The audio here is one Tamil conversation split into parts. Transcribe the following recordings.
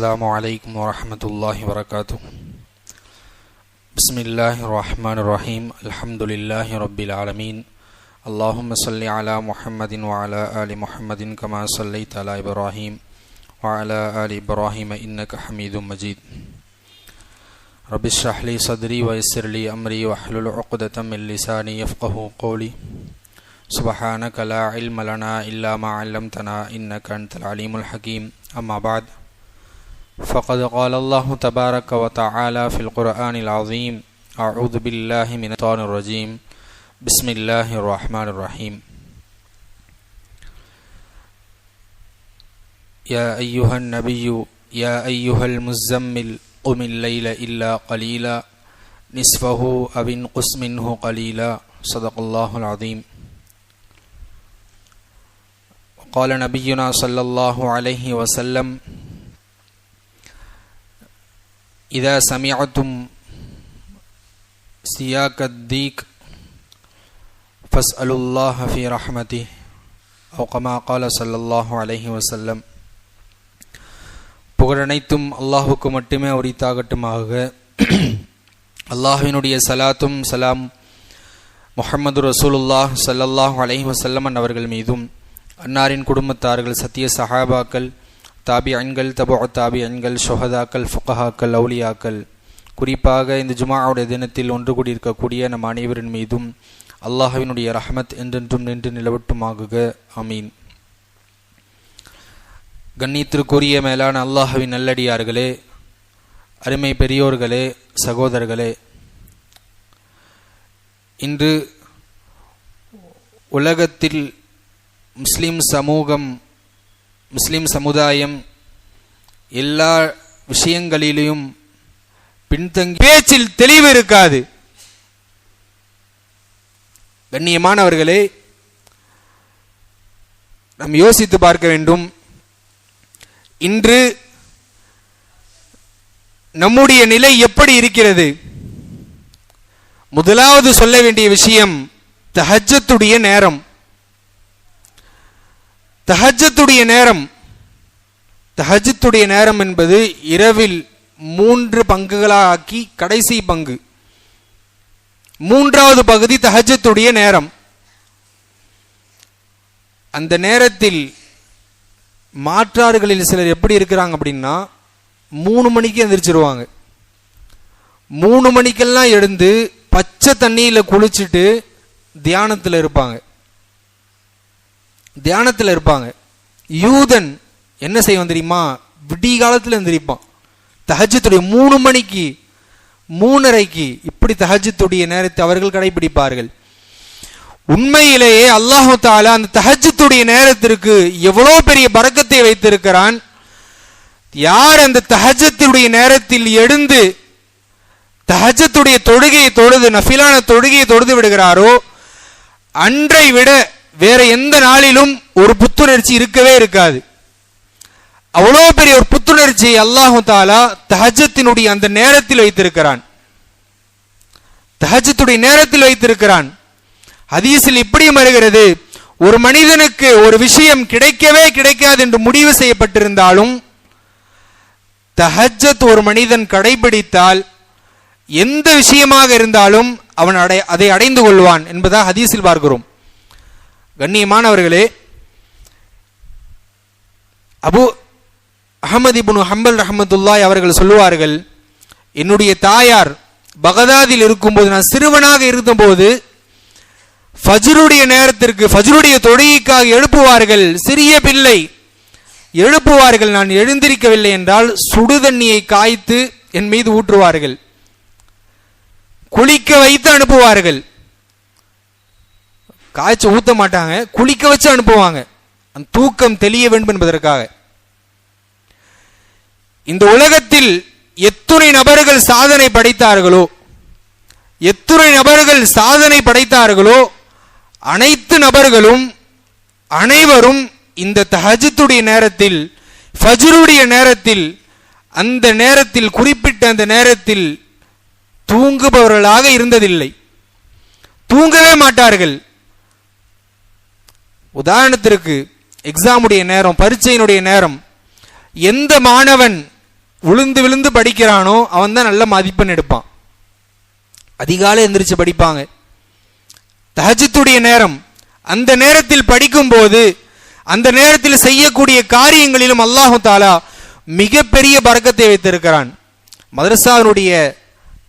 السلام عليكم ورحمة الله وبركاته. بسم الله الرحمن الرحيم. الحمد لله رب العالمين. اللهم صل على محمد وعلى آل محمد كما صليت على إبراهيم وعلى آل إبراهيم إنك حميد مجيد. رب اشرح لي صدري ويسر لي أمري واحلل عقدة من لساني يفقه قولي. سبحانك لا علم لنا إلا ما علمتنا إنك أنت العليم الحكيم. أما بعد فقد قال الله تبارك وتعالى في القرآن العظيم أعوذ بالله من الشيطان الرجيم. بسم الله الرحمن الرحيم. يا أيها النبي يا أيها المزمل قم الليل إلا قليلا نصفه أو انقص منه قليلا. صدق الله العظيم. قال نبينا صلى الله عليه وسلم إذا سمعتم سياك الديك فاسألوا الله في رحمته أو كما قال صلى الله عليه وسلم புகழனைத்தும் அல்லாஹுக்கு மட்டுமே உரித்தாகட்டுமாக அல்லாஹினுடைய சலாத்தும் சலாம் முஹம்மது ரசூலுல்லாஹ் சல்லல்லாஹு அலைஹி வசல்லமன் அவர்கள் மீதும் அன்னாரின் குடும்பத்தார்கள் சத்திய சஹாபாக்கள் தாபியன்கள் தபோ தாபியன்கள் சொஹதாக்கள் ஃபுகஹாக்கள் அவுலியாக்கள். குறிப்பாக இந்த ஜுமாவுடைய தினத்தில் ஒன்று கூடியிருக்கக்கூடிய நம் அனைவரின் மீதும் அல்லாஹவினுடைய ரஹமத் என்றென்றும் நின்று நிலவட்டுமாகுக. அமீன் கண்ணியத்திற்குரிய மேலான அல்லாஹவின் நல்லடியார்களே அருமை பெரியோர்களே சகோதரர்களே இன்று உலகத்தில் முஸ்லிம் சமூகம் முஸ்லிம் சமுதாயம் எல்லா விஷயங்களிலும் பின்தங்கி பேச்சில் தெளிவு இருக்காது. கண்ணியமானவர்களே நாம் யோசித்து பார்க்க வேண்டும். இன்று நம்முடைய நிலை எப்படி இருக்கிறது? முதலாவது சொல்ல வேண்டிய விஷயம் தஹஜத்துடைய நேரம். தஹஜத்துடைய நேரம். தஹஜத்துடைய நேரம் என்பது இரவில் மூன்று பங்குகளாக்கி கடைசி பங்கு. மூன்றாவது பகுதி தஹஜத்துடைய நேரம். அந்த நேரத்தில் மாற்றாறுகளில் சிலர் எப்படி இருக்கிறாங்க அப்படின்னா மூணு மணிக்கு எந்திரிச்சிருவாங்க. மூணு மணிக்கெல்லாம் எழுந்து பச்சை தண்ணியில் குளிச்சுட்டு தியானத்தில் இருப்பாங்க. தியானத்தில் இருப்பாங்க. யூதன் என்ன செய்வான் தெரியுமா? விடிய காலத்தில் எந்திரிப்பான். தஹஜத்துடைய மூணு மணிக்கு மூணரைக்கு இப்படி தஹஜத்துடைய நேரத்தை அவர்கள் கடைபிடிப்பார்கள். உண்மையிலேயே அல்லாஹு தாலா அந்த தஹஜத்துடைய நேரத்திற்கு எவ்வளோ பெரிய பறக்கத்தை வைத்திருக்கிறான்? யார் அந்த தஹஜத்துடைய நேரத்தில் எழுந்து தஹஜத்துடைய தொழுகையை தொழுது நஃபிலான தொழுகையை தொழுது விடுகிறாரோ அன்றை விட வேற எந்த நாளிலும் ஒரு புத்துணர்ச்சி இருக்கவே இருக்காது. அவ்வளோ பெரிய ஒரு புத்துணர்ச்சி அல்லாஹு தாலா தஹஜத்தினுடைய அந்த நேரத்தில் வைத்திருக்கிறான். தஹஜத்துடைய நேரத்தில் வைத்திருக்கிறான். ஹதீஸில் இப்படியும் வருகிறது ஒரு மனிதனுக்கு ஒரு விஷயம் கிடைக்கவே கிடைக்காது என்று முடிவு செய்யப்பட்டிருந்தாலும் தஹஜத் ஒரு மனிதன் கடைபிடித்தால் எந்த விஷயமாக இருந்தாலும் அவன் அடை அதை அடைந்து கொள்வான் என்பதாக ஹதீஸில் பார்க்கிறோம். கண்ணியமானவர்களே அபு அகமது இபுனு ஹம்பல் ரஹமதுல்லாய் அவர்கள் சொல்லுவார்கள் என்னுடைய தாயார் பகதாதில் இருக்கும்போது நான் சிறுவனாக இருந்தபோது ஃபஜ்ருடைய நேரத்திற்கு ஃபஜ்ருடைய தொழுகைக்காக எழுப்புவார்கள். சிறிய பிள்ளை எழுப்புவார்கள். நான் எழுந்திருக்கவில்லை என்றால் சுடுதண்ணியை காய்த்து என் மீது ஊற்றுவார்கள். குளிக்க வைத்து அனுப்புவார்கள். காய்ச்சி ஊத்த மாட்டாங்க குளிக்க வச்சு அனுப்புவாங்க. அந்த தூக்கம் தெளிய வேண்டும் என்பதற்காக. இந்த உலகத்தில் எத்துணை நபர்கள் சாதனை படைத்தார்களோ எத்துணை நபர்கள் சாதனை படைத்தார்களோ அனைத்து நபர்களும் அனைவரும் இந்த தஹஜத்துடைய நேரத்தில் ஃபஜ்ருடைய நேரத்தில் அந்த நேரத்தில் குறிப்பிட்ட அந்த நேரத்தில் தூங்குபவர்களாக இருந்ததில்லை. தூங்கவே மாட்டார்கள். உதாரணத்திற்கு எக்ஸாமுடைய நேரம் பரீட்சையினுடைய நேரம். எந்த மாணவன் விழுந்து விழுந்து படிக்கிறானோ அவன் தான் நல்ல மதிப்பெண் எடுப்பான். அதிகாலை எந்திரிச்சு படிப்பாங்க. தஹஜத்துடைய நேரம். அந்த நேரத்தில் படிக்கும்போது அந்த நேரத்தில் செய்யக்கூடிய காரியங்களிலும் அல்லாஹு தாலா மிகப்பெரிய பறக்கத்தை வைத்திருக்கிறான். மதரசாவுடைய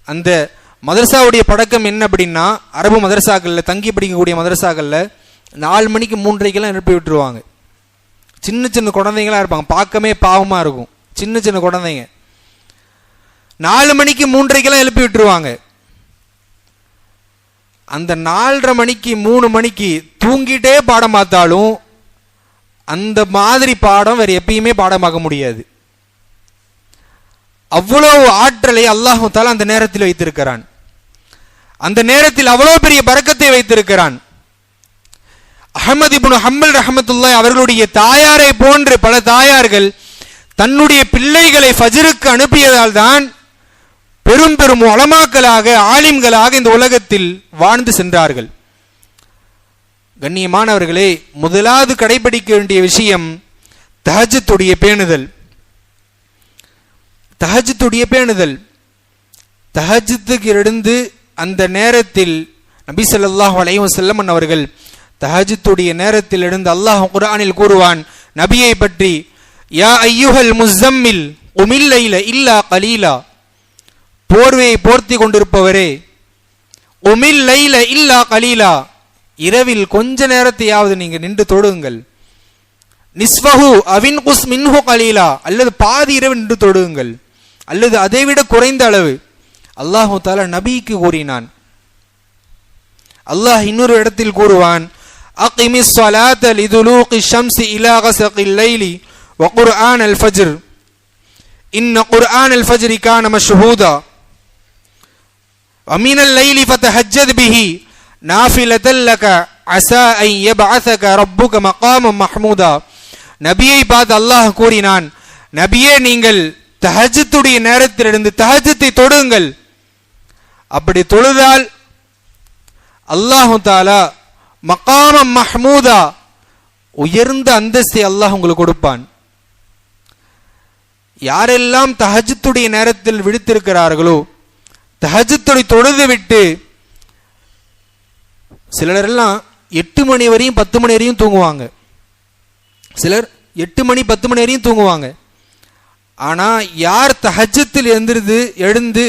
அந்த மதரசாவுடைய பழக்கம் என்ன அப்படின்னா அரபு மதரசாக்களில் தங்கி படிக்கக்கூடிய மதரசாக்களில் நாலு மணிக்கு மூன்றரைக்கெல்லாம் எழுப்பி விட்டுருவாங்க. சின்ன சின்ன குழந்தைங்களாம் இருப்பாங்க. பார்க்கவே பாவமாக இருக்கும். சின்ன சின்ன குழந்தைங்க. நாலு மணிக்கு மூன்றரைக்கெல்லாம் எழுப்பி விட்டுருவாங்க. அந்த நாலரை மணிக்கு மூணு மணிக்கு தூங்கிட்டே பாடம் பார்த்தாலும் அந்த மாதிரி பாடம் வேற எப்பயுமே பாடம் பார்க்க முடியாது. அவ்வளோ ஆற்றலை அல்லாஹு அந்த நேரத்தில் வைத்திருக்கிறான். அந்த நேரத்தில் அவ்வளோ பெரிய பறக்கத்தை வைத்திருக்கிறான். அகமது இபுன் ஹம்மல் ரஹமத்துல்லாய் அவர்களுடைய தாயாரை போன்று பல தாயார்கள் தன்னுடைய பிள்ளைகளை ஃபஜருக்கு அனுப்பியதால் தான் பெரும் பெரும் வளமாக்களாக ஆலிம்களாக இந்த உலகத்தில் வாழ்ந்து சென்றார்கள். கண்ணியமானவர்களே முதலாவது கடைபிடிக்க வேண்டிய விஷயம் தஹஜத்துடைய பேணுதல். தஹஜத்துடைய பேணுதல். தஹஜத்துக்கு இருந்து அந்த நேரத்தில் நபி சொல்லாஹ் அலைஹி வஸல்லம் அவர்கள் தஹஜத்துடைய நேரத்தில் இருந்து அல்லாஹ் குரானில் கூறுவான் நபியை பற்றி யா ஐயுஹல் முஸ்ஸம்மில் உமில்லைல இல்லா கலீலா போர்வையை போர்த்தி கொண்டிருப்பவரே உமில்லைல இல்லா கலீலா இரவில் கொஞ்ச நேரத்தையாவது நீங்க நின்று தொடுங்கள் நிஸ்வஹு அவின் குஸ் மின்ஹு கலீலா அல்லது பாதி இரவு நின்று தொடுங்கள் அல்லது அதைவிட குறைந்த அளவு. அல்லாஹு தாலா நபிக்கு கூறினான். அல்லாஹ் இன்னொரு இடத்தில் கூறுவான் அகிமிஸ் ஸலாத லிதுலூகி ஷம்ஸி இலா கஸகில் லைலி وقرآن الفجر إن قرآن الفجر كان مشهودا ومن الليل فتهجد به نافلة لك عسى أن يبعثك ربك مقاما محمودا நபியை பார்த்து அல்லாஹ் கூறினான் நபியே நீங்கள் தஹஜத்துடைய நேரத்திலிருந்து தஹஜத்தை தொடுங்கள் அப்படி தொழுதால் அல்லாஹு தாலா மகாமம் மஹ்மூதா. உயர்ந்த அந்தஸ்தை அல்லாஹ் உங்களுக்கு கொடுப்பான். யாரெல்லாம் தஹஜத்துடைய நேரத்தில் விழித்திருக்கிறார்களோ தஹஜத்துடைய தொழுது விட்டு சிலரெல்லாம் எட்டு மணி வரையும் பத்து மணி வரையும் தூங்குவாங்க. சிலர் எட்டு மணி பத்து மணி வரையும் தூங்குவாங்க. ஆனால் யார் தஹஜத்தில் எழுந்திருந்து எழுந்து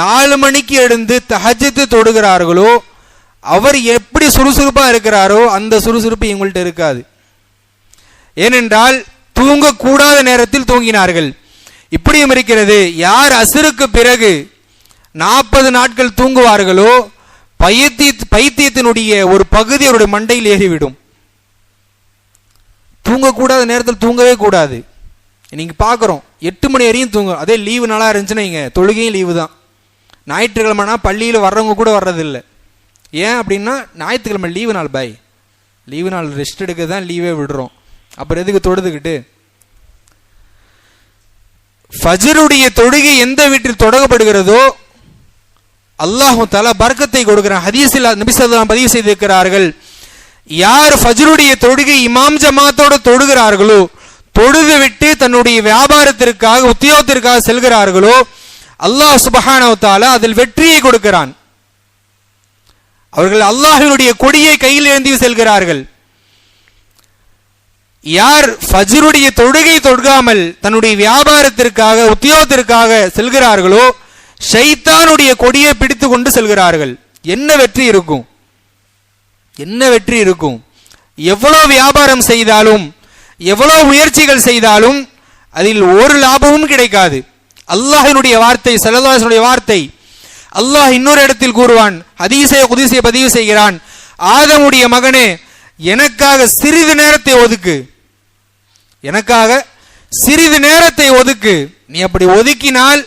நாலு மணிக்கு எழுந்து தஹஜத்து தொடுகிறார்களோ அவர் எப்படி சுறுசுறுப்பாக இருக்கிறாரோ அந்த சுறுசுறுப்பு எங்கள்கிட்ட இருக்காது. ஏனென்றால் தூங்கக்கூடாத நேரத்தில் தூங்கினார்கள். இப்படியும் இருக்கிறது. யார் அசுருக்கு பிறகு நாற்பது நாட்கள் தூங்குவார்களோ பைத்திய பைத்தியத்தினுடைய ஒரு பகுதி அவருடைய மண்டையில் ஏறிவிடும். தூங்கக்கூடாத நேரத்தில் தூங்கவே கூடாது. நீங்கள் பார்க்குறோம் எட்டு மணி வரையும் தூங்கும் அதே லீவு நாளாக இருந்துச்சுன்னா இங்கே தொழுகையும் லீவு தான். ஞாயிற்றுக்கிழமைனா பள்ளியில் வர்றவங்க கூட வர்றதில்லை. ஏன் அப்படின்னா ஞாயிற்றுக்கிழமை லீவு நாள் பாய் லீவு நாள் ரெஸ்ட் எடுக்க தான் லீவே விடுறோம். அப்புறம் எதுக்கு தொடுதுக்கிட்டு ஃபஜருடைய தொழுகை எந்த வீட்டில் தொடங்கப்படுகிறதோ அல்லாஹு தாலா பர்க்கத்தை கொடுக்கிறான் ஹதீஸில் நபிசல்லாம் பதிவு செய்திருக்கிறார்கள். யார் ஃபஜருடைய தொழுகை இமாம் ஜமாத்தோட தொடுகிறார்களோ தொழுது விட்டு தன்னுடைய வியாபாரத்திற்காக உத்தியோகத்திற்காக செல்கிறார்களோ அல்லாஹ் சுபஹானவத்தால அதில் வெற்றியை கொடுக்கிறான். அவர்கள் அல்லாஹினுடைய கொடியை கையில் ஏந்தி செல்கிறார்கள். யார் ஃபஜ்ருடைய தொழுகை தொடுகாமல் தன்னுடைய வியாபாரத்திற்காக உத்தியோகத்திற்காக செல்கிறார்களோ ஷைத்தானுடைய கொடியை பிடித்து கொண்டு செல்கிறார்கள். என்ன வெற்றி இருக்கும்? என்ன வெற்றி இருக்கும்? எவ்வளோ வியாபாரம் செய்தாலும் எவ்வளோ முயற்சிகள் செய்தாலும் அதில் ஒரு லாபமும் கிடைக்காது. அல்லாஹினுடைய வார்த்தை சல்லல்லாஹுடைய வார்த்தை அல்லாஹ் இன்னொரு இடத்தில் கூறுவான் ஹதீஸை குதிசை பதிவு செய்கிறான் ஆதமுடைய மகனே எனக்காக சிறிது நேரத்தை ஒதுக்கு. எனக்காக சிறிது நேரத்தை ஒதுக்கு. நீ அப்படி ஒதுக்கினால்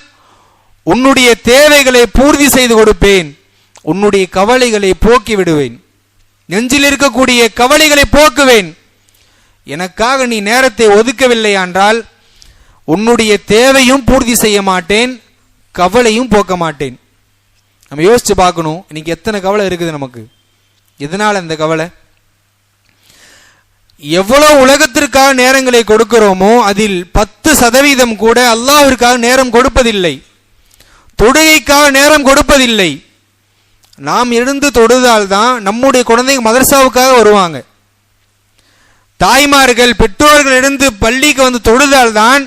உன்னுடைய தேவைகளை பூர்த்தி செய்து கொடுப்பேன் உன்னுடைய கவலைகளை போக்கி விடுவேன். நெஞ்சில் இருக்கக்கூடிய கவலைகளை போக்குவேன். எனக்காக நீ நேரத்தை ஒதுக்கவில்லை என்றால் உன்னுடைய தேவையும் பூர்த்தி செய்ய மாட்டேன் கவலையும் போக்க மாட்டேன். நம்ம யோசிச்சு பார்க்கணும். இன்னைக்கு எத்தனை கவலை இருக்குது நமக்கு? எதனால் இந்த கவலை? எவ்வளோ உலகத்திற்காக நேரங்களை கொடுக்கிறோமோ அதில் பத்து சதவீதம் கூட அல்லாவிற்காக நேரம் கொடுப்பதில்லை. தொழுகைக்காக நேரம் கொடுப்பதில்லை. நாம் எழுந்து தொழுதால் தான் நம்முடைய குழந்தைங்க மதரசாவுக்காக வருவாங்க. தாய்மார்கள் பெற்றோர்கள் இருந்து பள்ளிக்கு வந்து தொழுதால் தான்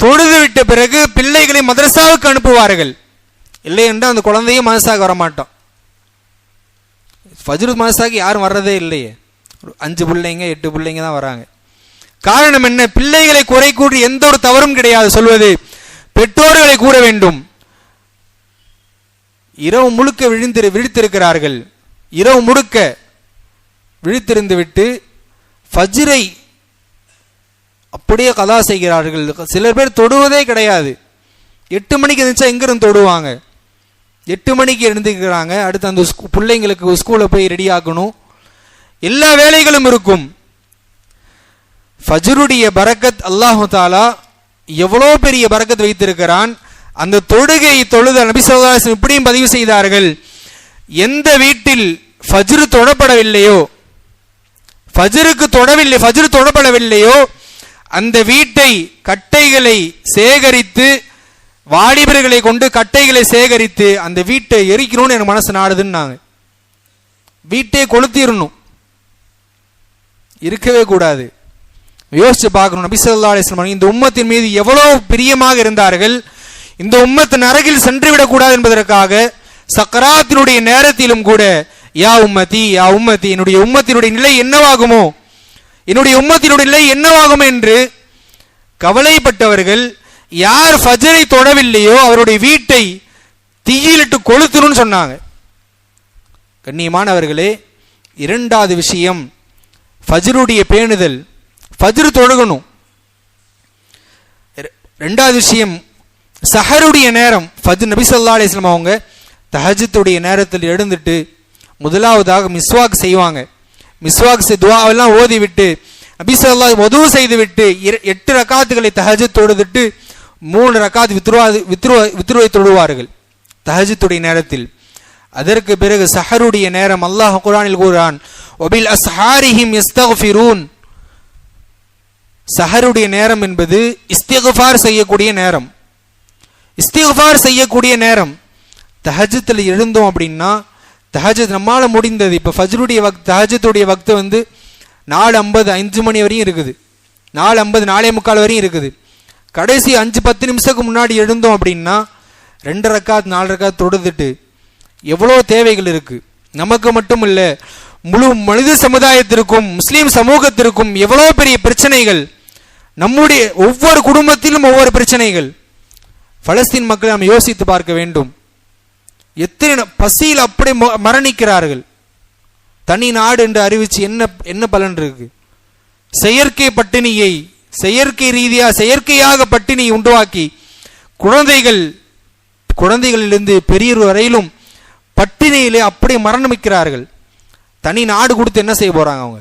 தொழுது விட்ட பிறகு பிள்ளைகளை மதரசாவுக்கு அனுப்புவார்கள். இல்லை என்றால் அந்த குழந்தையும் மனசாக வரமாட்டோம் ஃபஜ்ரு மனசாக யாரும் வர்றதே இல்லையே. ஒரு அஞ்சு பிள்ளைங்க எட்டு பிள்ளைங்க தான் வராங்க. காரணம் என்ன? பிள்ளைகளை குறை கூறி எந்த ஒரு தவறும் கிடையாது சொல்வது. பெற்றோர்களை கூற வேண்டும். இரவு முழுக்க விழுந்திரு விழித்திருக்கிறார்கள். இரவு முழுக்க விழித்திருந்து விட்டு ஃபஜ்ரை அப்படியே கதா செய்கிறார்கள். சிலர் பேர் தொடுவதே கிடையாது. எட்டு மணிக்கு இருந்துச்சா எங்கிருந்து தொடுவாங்க? எட்டு மணிக்கு எழுந்துக்கிறாங்க. அடுத்து அந்த பிள்ளைங்களுக்கு ஸ்கூலில் போய் ரெடி ஆக்கணும் எல்லா வேலைகளும் இருக்கும். ஃபஜ்ருடைய பரக்கத் அல்லாஹு தாலா எவ்வளோ பெரிய பரக்கத் வைத்திருக்கிறான். அந்த தொழுகை தொழுத நபி ஸல்லல்லாஹு இப்படியும் பதிவு செய்தார்கள். எந்த வீட்டில் ஃபஜ்ரு தொடப்படவில்லையோ ஃபஜ்ருக்கு தொடவில்லை ஃபஜ்ரு தொடப்படவில்லையோ அந்த வீட்டை கட்டைகளை சேகரித்து வாலிபர்களை கொண்டு கட்டைகளை சேகரித்து அந்த வீட்டை எரிக்கணும்னு எனக்கு மனசு நாடுதுன்னாங்க. வீட்டை கொளுத்திடணும். இருக்கவே கூடாது. யோசிச்சு பார்க்கணும். நபிசல்லா இந்த உம்மத்தின் மீது எவ்வளோ பிரியமாக இருந்தார்கள். இந்த உம்மத்து நரகில் சென்று விடக்கூடாது என்பதற்காக சக்கராத்தினுடைய நேரத்திலும் கூட யா உம்மதி யா உம்மதி என்னுடைய உம்மத்தினுடைய நிலை என்னவாகுமோ என்னுடைய உம்மத்தினுடைய நிலை என்னவாகும் என்று கவலைப்பட்டவர்கள் யார் ஃபஜரை தொடவில்லையோ அவருடைய வீட்டை தீயிலிட்டு கொளுத்தணும்னு சொன்னாங்க. கண்ணியமானவர்களே இரண்டாவது விஷயம் ஃபஜ்ருடைய பேணுதல். ஃபஜ்ரு தொழுகணும். ரெண்டாவது விஷயம் சஹருடைய நேரம். ஃபஜ் நபி சொல்லா அலிஸ்லாம் அவங்க தஹஜத்துடைய நேரத்தில் எழுந்துட்டு முதலாவதாக மிஸ்வாக் செய்வாங்க. மிஸ்வாக் துவாவெல்லாம் ஓதி விட்டு நபி சொல்லா உதவு செய்து விட்டு எட்டு ரக்காத்துகளை தஹஜத் தொழுதுட்டு மூணு ரக்காத் வித்ருவா வித்ரு வித்ருவை தொழுவார்கள் தஹஜித்துடைய நேரத்தில். அதற்கு பிறகு சஹருடைய நேரம் அல்லாஹ் குரானில் கூறான் ஒபில் அஸ்ஹாரிஹிம் யஸ்தக்ஃபிரூன் சஹருடைய நேரம் என்பது இஸ்திகுஃபார் செய்யக்கூடிய நேரம். இஸ்திகுஃபார் செய்யக்கூடிய நேரம். தஹஜத்தில் எழுந்தோம் அப்படின்னா தஹஜத் நம்மால் முடிந்தது. இப்போ ஃபஜ்ருடைய வக் தஹஜத்துடைய வக்து வந்து நாலு ஐம்பது அஞ்சு மணி வரையும் இருக்குது. நாலு ஐம்பது நாலே முக்கால் வரையும் இருக்குது. கடைசி அஞ்சு பத்து நிமிஷத்துக்கு முன்னாடி எழுந்தோம் அப்படின்னா ரெண்டு ரக்காத் நாலு ரக்காத் தொடுதுட்டு எவ்வளோ தேவைகள் இருக்குது நமக்கு மட்டும் இல்லை முழு மனித சமுதாயத்திற்கும் முஸ்லீம் சமூகத்திற்கும் எவ்வளோ பெரிய பிரச்சனைகள்? நம்முடைய ஒவ்வொரு குடும்பத்திலும் ஒவ்வொரு பிரச்சனைகள். பலஸ்தீன் மக்களை நாம் யோசித்து பார்க்க வேண்டும். எத்தனை பசியில் அப்படி மரணிக்கிறார்கள். தனி நாடு என்று அறிவிச்சு என்ன என்ன பலன் இருக்கு? செயற்கை பட்டினியை செயற்கை ரீதியா செயற்கையாக பட்டினி உண்டாக்கி குழந்தைகள் குழந்தைகளிலிருந்து பெரியர் வரையிலும் பட்டினியிலே அப்படி மரணமிக்கிறார்கள் தனி நாடு கொடுத்து என்ன செய்ய போறாங்க அவங்க?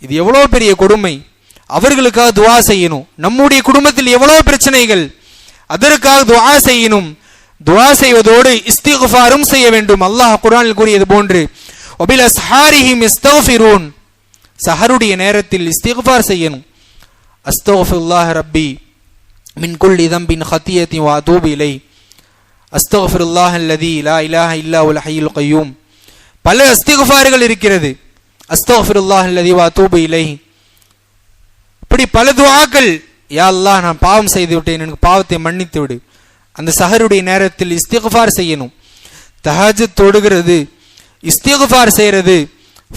இது எவ்வளவு பெரிய கொடுமை. அவர்களுக்காக துவா செய்யணும். நம்முடைய குடும்பத்தில் எவ்வளவு பிரச்சனைகள். அதற்காக துவா செய்யணும். துவா செய்வதோடு இஸ்திகுஃபாரும் செய்ய வேண்டும். அல்லாஹ் குரானில் கூறியது போன்று ஒபில் அஸ்ஹாரிஹிம் இஸ்தோஃபிரூன். சஹருடைய நேரத்தில் இஸ்திகுஃபார் செய்யணும். அஸ்தோஃபுல்லாஹ் ரப்பி மின் இதம்பின் தம்பின் ஹத்தியத்தி வா தூபு இலை. அஸ்தக்ஃபிருல்லாஹ் அல்லதி இலா இலாஹ இல்லா உல் ஹய்யுல் கையூம். பல இஸ்திகுஃபார்கள் இருக்கிறது. அஸ்தோஃபுல்லாஹ் அல்லதி வா தூபு இலை. இப்படி பல துவாக்கள் யா அல்லாஹ் நான் பாவம் செய்து விட்டேன் எனக்கு பாவத்தை மன்னித்து விடு. அந்த சஹருடைய நேரத்தில் இஸ்திகுஃபார் செய்யணும். தஹஜத் தொடுகிறது. இஸ்திகுஃபார் செய்கிறது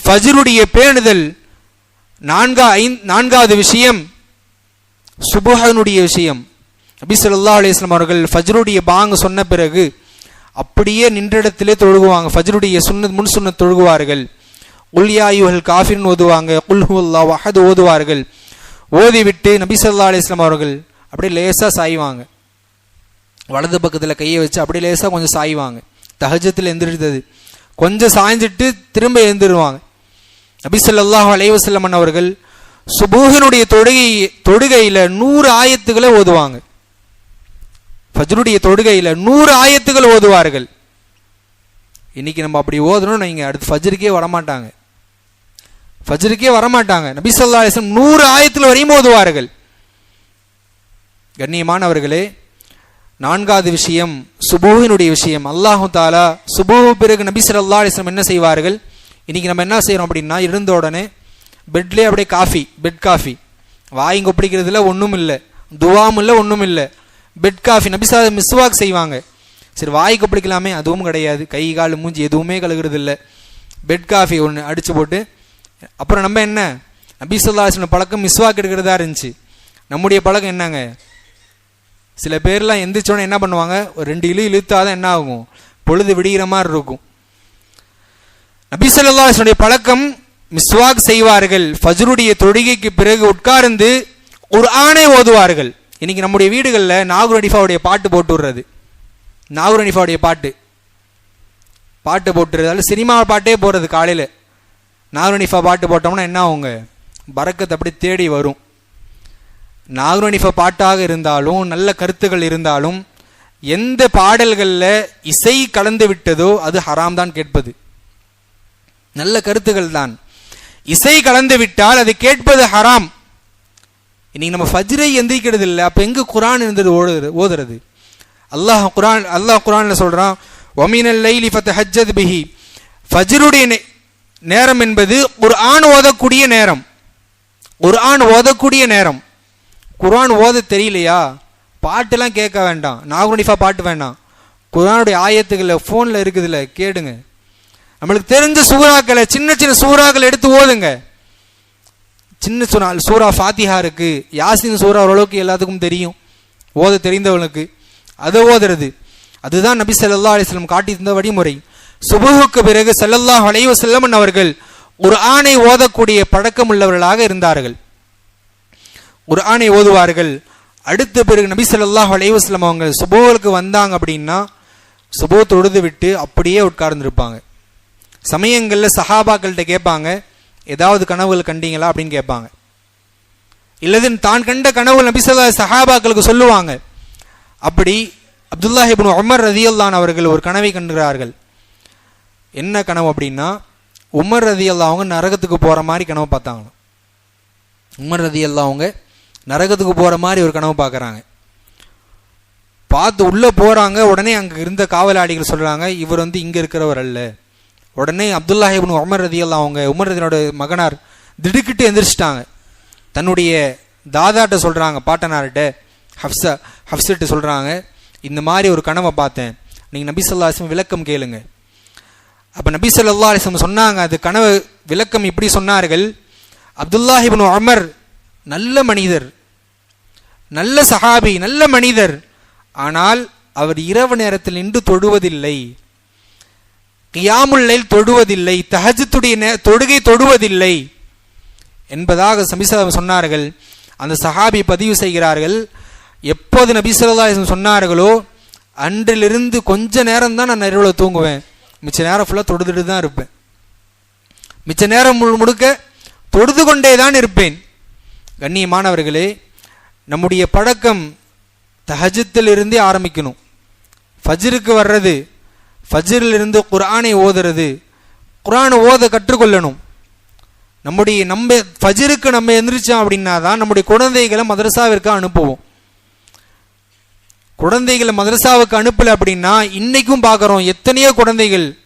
ஃபஜ்ருடைய பேணுதல் நான்கா ஐந் நான்காவது விஷயம் சுபுஹனுடைய விஷயம். நபி சொல்லா அலிஸ்லாம் அவர்கள் ஃபஜ்ருடைய பாங்க சொன்ன பிறகு அப்படியே நின்ற இடத்திலே தொழுகுவாங்க. ஃபஜ்ருடைய சுன்னத் முன் சுன்னத் தொழுகுவார்கள். உல்யாயுகள் காஃபின் ஓதுவாங்க. குல்ஹுல்லா வஹது ஓதுவார்கள். ஓதிவிட்டு நபி சொல்லா அலிஸ்லாம் அவர்கள் அப்படியே லேசாக சாய்வாங்க. வலது பக்கத்தில் கையை வச்சு அப்படியே லேசாக கொஞ்சம் சாய்வாங்க. தஹஜத்தில் எந்திரித்தது. கொஞ்சம் சாய்ஞ்சிட்டு திரும்ப எழுந்திருவாங்க. நபி அலைவசல்லமன் அவர்கள் சுபூகனுடைய தொழுகை தொழுகையில நூறு ஆயத்துக்களை ஓதுவாங்க. ஃபஜ்ருடைய தொடுகையில் நூறு ஆயத்துக்கள் ஓதுவார்கள். இன்னைக்கு நம்ம அப்படி ஓதணும் நீங்கள் அடுத்து ஃபஜ்ருக்கே வரமாட்டாங்க. ஃபஜ்ருக்கே வரமாட்டாங்க. நபிசல்லா அலிஸ்லம் நூறு ஆயத்தில் வரையும் ஓதுவார்கள். கண்ணியமானவர்களே நான்காவது விஷயம் சுபூவினுடைய விஷயம். அல்லாஹு தாலா சுபூ பிறகு நபி ஸல்லல்லாஹு அலைஹி என்ன செய்வார்கள்? இன்றைக்கி நம்ம என்ன செய்கிறோம் அப்படின்னா இருந்த உடனே பெட்லேயே அப்படியே காஃபி பெட் காஃபி வாய் பிடிக்கிறதுல ஒன்றும் இல்லை துவாம் இல்லை ஒன்றும் இல்லை. பெட் காஃபி நபிசா மிஸ்வாக் செய்வாங்க. சரி வாய்க்கு பிடிக்கலாமே அதுவும் கிடையாது. கை கால் மூஞ்சி எதுவுமே கழுகுறது இல்லை. பெட் காஃபி ஒன்று அடித்து போட்டு அப்புறம் நம்ம என்ன? நபி பழக்கம் மிஸ்வாக் எடுக்கிறதா இருந்துச்சு. நம்முடைய பழக்கம் என்னங்க? சில பேர்லாம் எந்திரிச்சோன்னே என்ன பண்ணுவாங்க? ஒரு ரெண்டு இழு இழுத்தாதான் என்ன ஆகும்? பொழுது விடிகிற மாதிரி இருக்கும். நபி பழக்கம் மிஸ்வாக் செய்வார்கள். ஃபஜ்ருடைய தொழுகைக்கு பிறகு உட்கார்ந்து ஒரு ஆணை ஓதுவார்கள். இன்னைக்கு நம்முடைய வீடுகளில் நாகூர் அனிஃபாவுடைய பாட்டு போட்டு விடுறது. நாகூர் அனிஃபாவுடைய பாட்டு. பாட்டு போட்டுறது அதில் சினிமா பாட்டே போடுறது காலையில். நாகூர் அனிஃபா பாட்டு போட்டோம்னா என்ன ஆகுங்க? பறக்கத்தை அப்படி தேடி வரும். நாகூர் அனிஃபா பாட்டாக இருந்தாலும் நல்ல கருத்துகள் இருந்தாலும் எந்த பாடல்களில் இசை கலந்து விட்டதோ அது ஹராம் தான் கேட்பது. நல்ல கருத்துகள் தான் இசை கலந்து விட்டால் அதை கேட்பது ஹராம். இன்னைக்கு நம்ம ஃபஜ்ரை எந்திரிக்கிறது இல்லை அப்போ எங்கே குரான் இருந்தது ஓடுறது ஓதுறது? அல்லாஹ் குரான் அல்லாஹ் குரானில் சொல்கிறான் ஒமீனல் லைலி ஃபத் ஹஜ்ஜத் பிஹி. ஃபஜ்ருடைய நே- நேரம் என்பது ஒரு ஆண் ஓதக்கூடிய நேரம். ஒரு ஆண் ஓதக்கூடிய நேரம். குரான் ஓத தெரியலையா? பாட்டெல்லாம் கேட்க வேண்டாம். நாகுனிஃபா பாட்டு வேண்டாம் குர்ஆனுடைய ஆயத்துக்களில் ஃபோனில் இருக்குதுல்ல கேடுங்க. நம்மளுக்கு தெரிஞ்ச சூறாக்களை சின்ன சின்ன சூறாக்களை எடுத்து ஓதுங்க. சின்ன சூறா சூரா ஃபாத்திஹா இருக்கு. யாசின் சூரா ஓரளவுக்கு எல்லாத்துக்கும் தெரியும். ஓத தெரிந்தவனுக்கு. அதை ஓதுறது. அதுதான் நபி சல்லா அலிஸ்லம் காட்டியிருந்த வழிமுறை. சுபுகுக்கு பிறகு ஸல்லல்லாஹு அலைஹி செல்லமன் அவர்கள் ஒரு ஆணை ஓதக்கூடிய பழக்கம் உள்ளவர்களாக இருந்தார்கள். ஒரு ஆணை ஓதுவார்கள். அடுத்த பிறகு நபி ஸல்லல்லாஹு வளைவு வஸல்லம் அவங்க சுபோவுக்கு வந்தாங்க அப்படின்னா சுபோ தொழுது விட்டு அப்படியே உட்கார்ந்துருப்பாங்க. சமயங்களில் சஹாபாக்கள்கிட்ட கேட்பாங்க ஏதாவது கனவுகள் கண்டீங்களா அப்படின்னு கேட்பாங்க. இல்லது தான் கண்ட கனவுகள் நபிசல்லா சஹாபாக்களுக்கு சொல்லுவாங்க. அப்படி அப்துல்லாஹிபின் உமர் ரதியல்லான் அவர்கள் ஒரு கனவை கண்டுகிறார்கள். என்ன கனவு அப்படின்னா உமர் ரதியல்லா அவங்க நரகத்துக்கு போகிற மாதிரி கனவு பார்த்தாங்களாம் உமர் ரதியல்லா அவங்க நரகத்துக்கு போகிற மாதிரி ஒரு கனவு பார்க்குறாங்க. பார்த்து உள்ளே போகிறாங்க உடனே அங்கே இருந்த காவலாளிகள் சொல்கிறாங்க இவர் வந்து இங்கே இருக்கிறவர் அல்ல. உடனே அப்துல்லாஹ் இப்னு உமர் ரதியல்லா அவங்க உமர் ரதியோட மகனார் திடுக்கிட்டு எந்திரிச்சிட்டாங்க. தன்னுடைய தாதாட்ட சொல்கிறாங்க பாட்டனார்கிட்ட ஹப்ஸா ஹப்ஸிட்ட சொல்கிறாங்க இந்த மாதிரி ஒரு கனவை பார்த்தேன். நீங்கள் நபி சொல்லா அலிஸ்லம் விளக்கம் கேளுங்க. அப்போ நபி சொல்லா அலிஸ்லம் சொன்னாங்க அது கனவு விளக்கம் இப்படி சொன்னார்கள் அப்துல்லாஹ் இப்னு உமர் நல்ல மனிதர் நல்ல சஹாபி நல்ல மனிதர் ஆனால் அவர் இரவு நேரத்தில் நின்று தொழுவதில்லை. கியாமுல்லைல் தொடுவதில்லை தஹஜத்துடைய தொடுகை தொடுவதில்லை என்பதாக சமிசா சொன்னார்கள். அந்த சஹாபி பதிவு செய்கிறார்கள். எப்போது நபி ஸல்லல்லாஹு சொன்னார்களோ அன்றிலிருந்து கொஞ்ச நேரம் தான் நான் இரவில் தூங்குவேன். மிச்ச நேரம் ஃபுல்லாக தொடுதுட்டு தான் இருப்பேன். மிச்ச நேரம் முழு முழுக்க தொடுது கொண்டே தான் இருப்பேன். கண்ணியமானவர்களே நம்முடைய பழக்கம் தஹஜத்திலிருந்தே ஆரம்பிக்கணும். ஃபஜ்ருக்கு வர்றது ஃபஜ்ரிலிருந்து குர்ஆனை ஓதுறது. குரானை ஓத கற்றுக்கொள்ளணும். நம்முடைய நம்ம ஃபஜ்ருக்கு நம்ம எந்திரிச்சோம் அப்படின்னா தான் நம்முடைய குழந்தைகளை மதரசாவிற்கு அனுப்புவோம். குழந்தைகளை மதரசாவுக்கு அனுப்பல அப்படின்னா இன்னைக்கும் பார்க்குறோம் எத்தனையோ குழந்தைகள்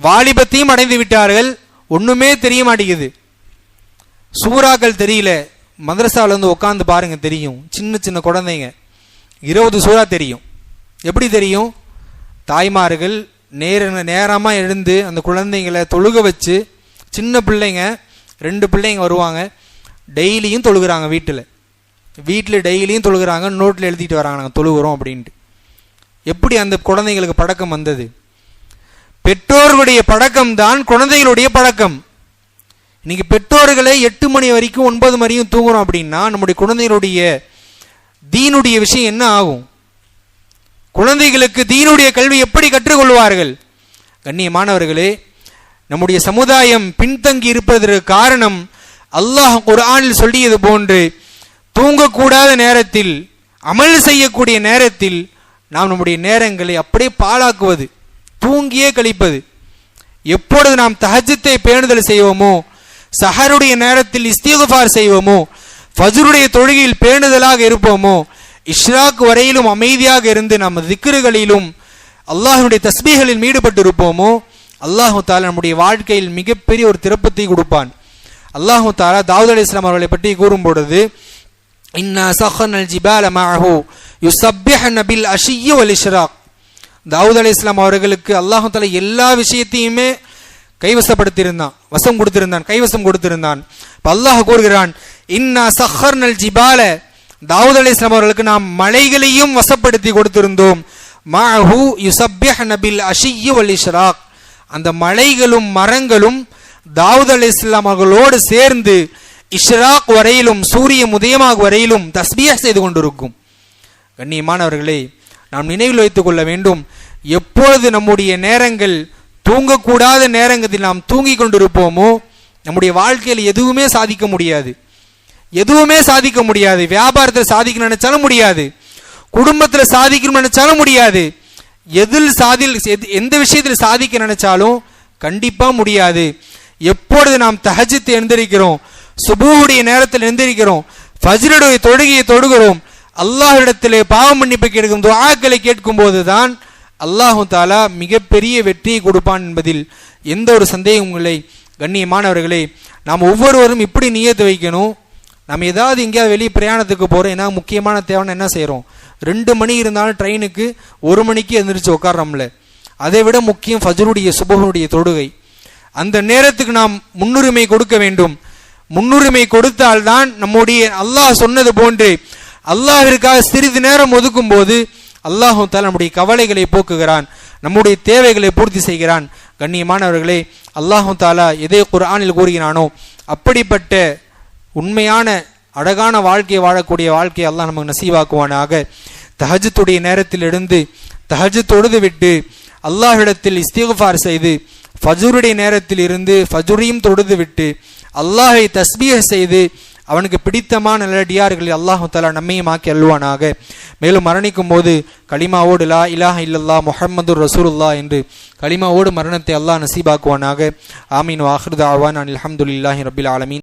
வாலிபத்தையும் அடைந்து விட்டார்கள். ஒன்றுமே தெரிய மாட்டேங்குது. சூறாக்கள் தெரியல. மதரசாவில் வந்து உட்காந்து பாருங்க தெரியும். சின்ன சின்ன குழந்தைங்க. இருபது சூறா தெரியும். எப்படி தெரியும்? தாய்மார்கள் நேர நேரமாக எழுந்து அந்த குழந்தைங்களை தொழுக வச்சு சின்ன பிள்ளைங்க ரெண்டு பிள்ளைங்க வருவாங்க டெய்லியும் தொழுகிறாங்க வீட்டில். வீட்டில் டெய்லியும் தொழுகிறாங்க நோட்டில் எழுதிட்டு வராங்க நாங்கள் தொழுகிறோம் அப்படின்ட்டு. எப்படி அந்த குழந்தைங்களுக்கு பழக்கம் வந்தது? பெற்றோர்களுடைய பழக்கம் தான் குழந்தைகளுடைய பழக்கம். இன்னைக்கு பெற்றோர்களே எட்டு மணி வரைக்கும் ஒன்பது மணியும் தூங்குறோம் அப்படின்னா நம்முடைய குழந்தைகளுடைய தீனுடைய விஷயம் என்ன ஆகும்? குழந்தைகளுக்கு தீனுடைய கல்வி எப்படி கற்றுக்கொள்வார்கள்? கண்ணியமானவர்களே நம்முடைய சமுதாயம் பின்தங்கி இருப்பதற்கு காரணம் அல்லாஹ் குர்ஆனில் சொல்லியது போன்று தூங்கக்கூடாத நேரத்தில் அமல் செய்யக்கூடிய நேரத்தில் நாம் நம்முடைய நேரங்களை அப்படியே பாழாக்குவது தூங்கியே கழிப்பது. எப்பொழுது நாம் தஹஜத்தை பேணுதல் செய்வோமோ சஹருடைய நேரத்தில் இஸ்திகுஃபார் செய்வோமோ ஃபஜ்ருடைய தொழுகையில் பேணுதலாக இருப்போமோ இஷ்ராக் வரையிலும் அமைதியாக இருந்து நம்ம திக்ருகளிலும் அல்லாஹனுடைய தஸ்பீகளில் ஈடுபட்டு இருப்போமோ அல்லாஹு தாலா நம்முடைய வாழ்க்கையில் மிகப்பெரிய ஒரு திருப்பத்தை கொடுப்பான். அல்லாஹு தாலா தாவூத் அலி இஸ்லாம் அவர்களை பற்றி கூறும் பொழுது இன்னா அல் ஜிபால மஅஹு யுஸப்பிஹன நபில் அஷிய்யி வல் இஷ்ராக். தாவூத் அலி இஸ்லாம் அவர்களுக்கு அல்லாஹு தாலா எல்லா விஷயத்தையுமே கைவசப்படுத்தியிருந்தான் வசம் கொடுத்திருந்தான் கைவசம் கொடுத்திருந்தான். இப்போ அல்லாஹ் கூறுகிறான் இன்னா சஹர்னல் ஜிபால தாவூத் அலி இஸ்லாம் அவர்களுக்கு நாம் மலைகளையும் வசப்படுத்தி கொடுத்திருந்தோம். மாஹு யுசப்யஹ் நபில் அஷியு வல் இஷ்ராக். அந்த மலைகளும் மரங்களும் தாவூத் அலி இஸ்லாம் அவர்களோடு சேர்ந்து இஷ்ராக் வரையிலும் சூரியன் உதயமாக வரையிலும் தஸ்பியா செய்து கொண்டிருக்கும். கண்ணியமானவர்களே நாம் நினைவில் வைத்துக் கொள்ள வேண்டும். எப்பொழுது நம்முடைய நேரங்கள் தூங்கக்கூடாத நேரங்களில் நாம் தூங்கிக் கொண்டிருப்போமோ நம்முடைய வாழ்க்கையில் எதுவுமே சாதிக்க முடியாது. எதுவுமே சாதிக்க முடியாது. வியாபாரத்தில் சாதிக்கணும்னு நினைச்சாலும் முடியாது. குடும்பத்தில் சாதிக்கணும்னு நினைச்சாலும் முடியாது. எதில் சாதி எது- எந்த விஷயத்தில் சாதிக்க நினைச்சாலும் கண்டிப்பாக முடியாது. எப்பொழுது நாம் தஹஜ்ஜத் எழுந்திருக்கிறோம் சுபூவுடைய நேரத்தில் எழுந்திருக்கிறோம் ஃபஜ்ருடைய தொழுகையை தொடுகிறோம் அல்லாஹிடத்திலே பாவ மன்னிப்பு கேட்கும் துவாக்களை கேட்கும் போதுதான் அல்லாஹு தாலா மிகப்பெரிய வெற்றியை கொடுப்பான் என்பதில் எந்த ஒரு சந்தேகமும் இல்லை. கண்ணியமானவர்களே நாம் ஒவ்வொருவரும் இப்படி நியத்து வைக்கணும். நம்ம ஏதாவது எங்கேயாவது வெளியே பிரயாணத்துக்கு போகிறோம் ஏன்னா முக்கியமான தேவைன்னு என்ன செய்கிறோம் ரெண்டு மணி இருந்தாலும் ட்ரெயினுக்கு ஒரு மணிக்கு எழுந்திரிச்சு உட்கார்றோம்ல அதை விட முக்கியம் ஃபஜ்ருடைய சுபகனுடைய தொடுகை அந்த நேரத்துக்கு நாம் முன்னுரிமை கொடுக்க வேண்டும். முன்னுரிமை கொடுத்தால்தான் நம்முடைய அல்லாஹ் சொன்னது போன்று அல்லாஹிற்காக சிறிது நேரம் ஒதுக்கும் போது அல்லாஹு தாலா நம்முடைய கவலைகளை போக்குகிறான் நம்முடைய தேவைகளை பூர்த்தி செய்கிறான். கண்ணியமானவர்களே அல்லாஹு தாலா எதை குரானில் கூறுகிறானோ அப்படிப்பட்ட உண்மையான அழகான வாழ்க்கையை வாழக்கூடிய வாழ்க்கையை எல்லாம் நமக்கு நசீவாக்குவானாக. தஹஜத்துடைய நேரத்தில் எழுந்து தஹஜு தொழுது விட்டு அல்லாஹிடத்தில் இஸ்திகுஃபார் செய்து ஃபஜூருடைய நேரத்தில் இருந்து ஃபஜ்ரையும் தொழுது விட்டு அல்லாஹை தஸ்பீக செய்து அவனுக்கு பிடித்தமான நல்லடியார்களில் அல்லாஹு தலா நம்மையும் ஆக்கி அல்வானாக மேலும் மரணிக்கும் போது களிமாவோடு லா இலாஹ இல்லல்லா முஹம்மது ரசூலுல்லா என்று களிமாவோடு மரணத்தை அல்லாஹ் நசீபாக்குவானாக. ஆமீன் வாஹிருதாவான் அல்ஹம்துலில்லாஹி ரபில் ஆலமீன்.